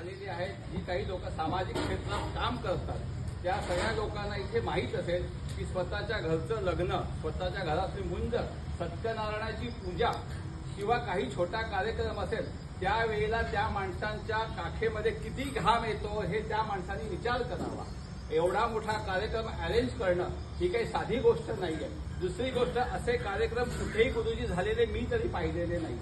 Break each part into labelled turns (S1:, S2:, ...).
S1: आलेली आहेत जी काही लोक सामाजिक क्षेत्रात काम करतात. त्या सगळ्या लोकांना इथे माहीत असेल की स्वतःच्या घरचं लग्न स्वतःच्या घरातली मुंज सत्यनारायणाची पूजा किंवा काही छोटा कार्यक्रम असेल त्यावेळेला त्या माणसांच्या काखेमध्ये किती घाम येतो हे त्या माणसाने विचार करावा. एवढा मोठा कार्यक्रम अरेंज करणं ही काही साधी गोष्ट नाही आहे दुसरी गोष्ट असे कार्यक्रम कुठेही गुरुजी झालेले मी तरी पाहिलेले नाही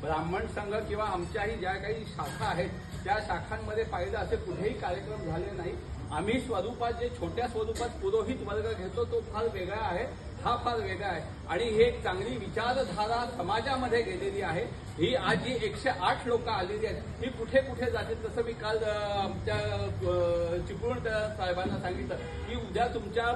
S1: ब्राह्मण संघ किंवा आमच्याही ज्या काही शाखा आहेत त्या शाखांमध्ये पाहिजे असे कुठेही कार्यक्रम झाले नाही आम्ही स्वरूपात जे छोट्या स्वरूपात पुरोहित वर्ग घेतो तो फार वेगळा आहे हा फार वेगळा आहे. आणि ही एक चांगली विचारधारा समाजामध्ये गेलेली आहे. ही आज जी एकशे आठ लोक आलेली आहेत ही कुठे कुठे जातील तसं मी काल आमच्या चिपळूण साहेबांना सांगितलं की उद्या तुमच्या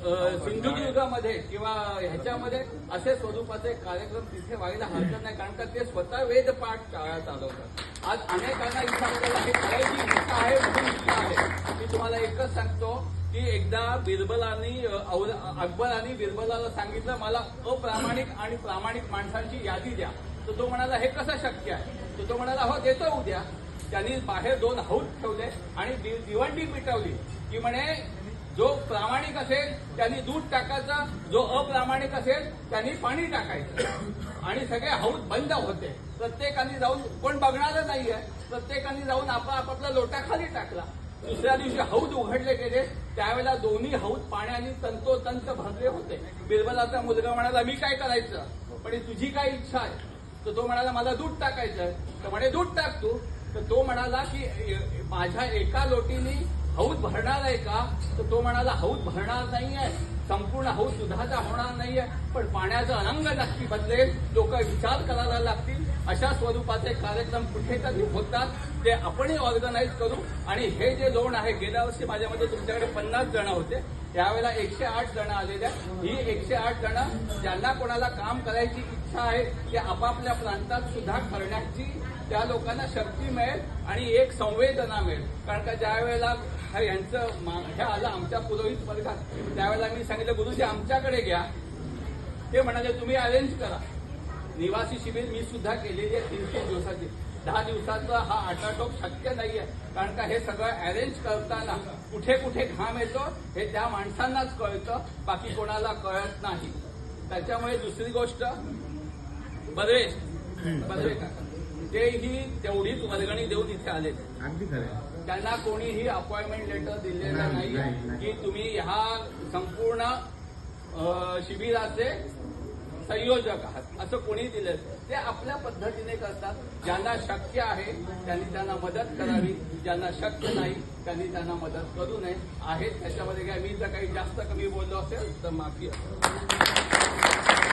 S1: सिंधुदुर्गामध्ये किंवा ह्याच्यामध्ये असे स्वरूपाचे कार्यक्रम तिथे व्हायला हरकत नाही. कारण का ते स्वतः वेदपाठ शाळा चालवतात. आज अनेकांना इच्छा आपल्याला हे करायची इच्छा आहे म्हणून इच्छा आहे. मी तुम्हाला एकच सांगतो की एकदा बिरबलांनी अकबरांनी बिरबलाला सांगितलं मला अप्रामाणिक आणि प्रामाणिक माणसांची यादी द्या. तर तो म्हणाला हे कसं शक्य आहे? तर तो म्हणाला हो देतो उद्या. त्यांनी बाहेर दोन हौद ठेवले आणि दिवंडी पिटवली. की म्हणे जो प्रामाणिक असेल त्यांनी दूध टाकायचं. जो अप्रामाणिक असेल त्यांनी पाणी टाकायचं. आणि सगळे हौद बंद होते. प्रत्येकाने जाऊन कोण बघणारं नाहीये. प्रत्येकाने जाऊन आपला आपापला लोटा खाली टाकला. दुसऱ्या दिवशी हौद उघडले गेले. त्यावेळेला दोन्ही हौद पाण्याने तंतोतंत भरले होते. बिरबलाचा मुलगा म्हणाला मी काय करायचं? पण तुझी काय इच्छा आहे? तर तो म्हणाला मला दूध टाकायचं तर म्हणे दूध टाक तू. तर तो म्हणाला की माझ्या एका लोटीने हौद भरणार आहे का? तर तो म्हणाला हौद भरणार नाहीये. संपूर्ण हौद दुधाचा होणार नाहीये. पण पाण्याचं रंग नक्की बदलेल. लोक विचार करायला लागतील. अशा स्वरूपाचे कार्यक्रम कुठेतरी होतात. ते आपणही ऑर्गनाईज करू. आणि हे जे लोण आहे गेल्या वर्षी माझ्यामध्ये तुमच्याकडे पन्नास जण होते. यावेळेला एकशे आठ जण आलेल्या ही एकशे आठ जण ज्यांना कोणाला काम करायची इच्छा आहे ते आपापल्या प्रांतात सुद्धा करण्याची त्या लोकांना शक्ती मिळेल आणि एक संवेदना मिळेल. कारण का ज्या वेळेला यांचं हे आलं आमच्या पुरोहित वर्गात त्यावेळेला मी सांगितलं गुरुजी आमच्याकडे घ्या. ते म्हणाले तुम्ही अरेंज करा. निवासी शिबिर मी सुद्धा केलेली आहे तीनशे दिवसाची. दहा दिवसाचा हा आटाटोप शक्य नाहीये कारण का हे सगळं अरेंज करताना कुठे कुठे घाम येतो हे त्या माणसांनाच कळतं बाकी कोणाला कळत नाही. त्याच्यामुळे दुसरी गोष्ट बदवेश बदवे काका. तेही तेवढीच वर्गणी देऊन इथे आले
S2: अगदी खरं आहे.
S1: त्यांना कोणीही अपॉइंटमेंट लेटर दिलेलं
S2: नाही.
S1: की तुम्ही ह्या संपूर्ण शिबिराचे संयोजक आहात. असं कोणी दिलं ते आपल्या पद्धतीने करतात. ज्यांना शक्य आहे त्यांनी त्यांना मदत करावी. ज्यांना शक्य नाही त्यांनी त्यांना मदत करू नये. आहेत त्याच्यामध्ये काय मी जर काही जास्त कमी बोललो असेल तर माफी असेल.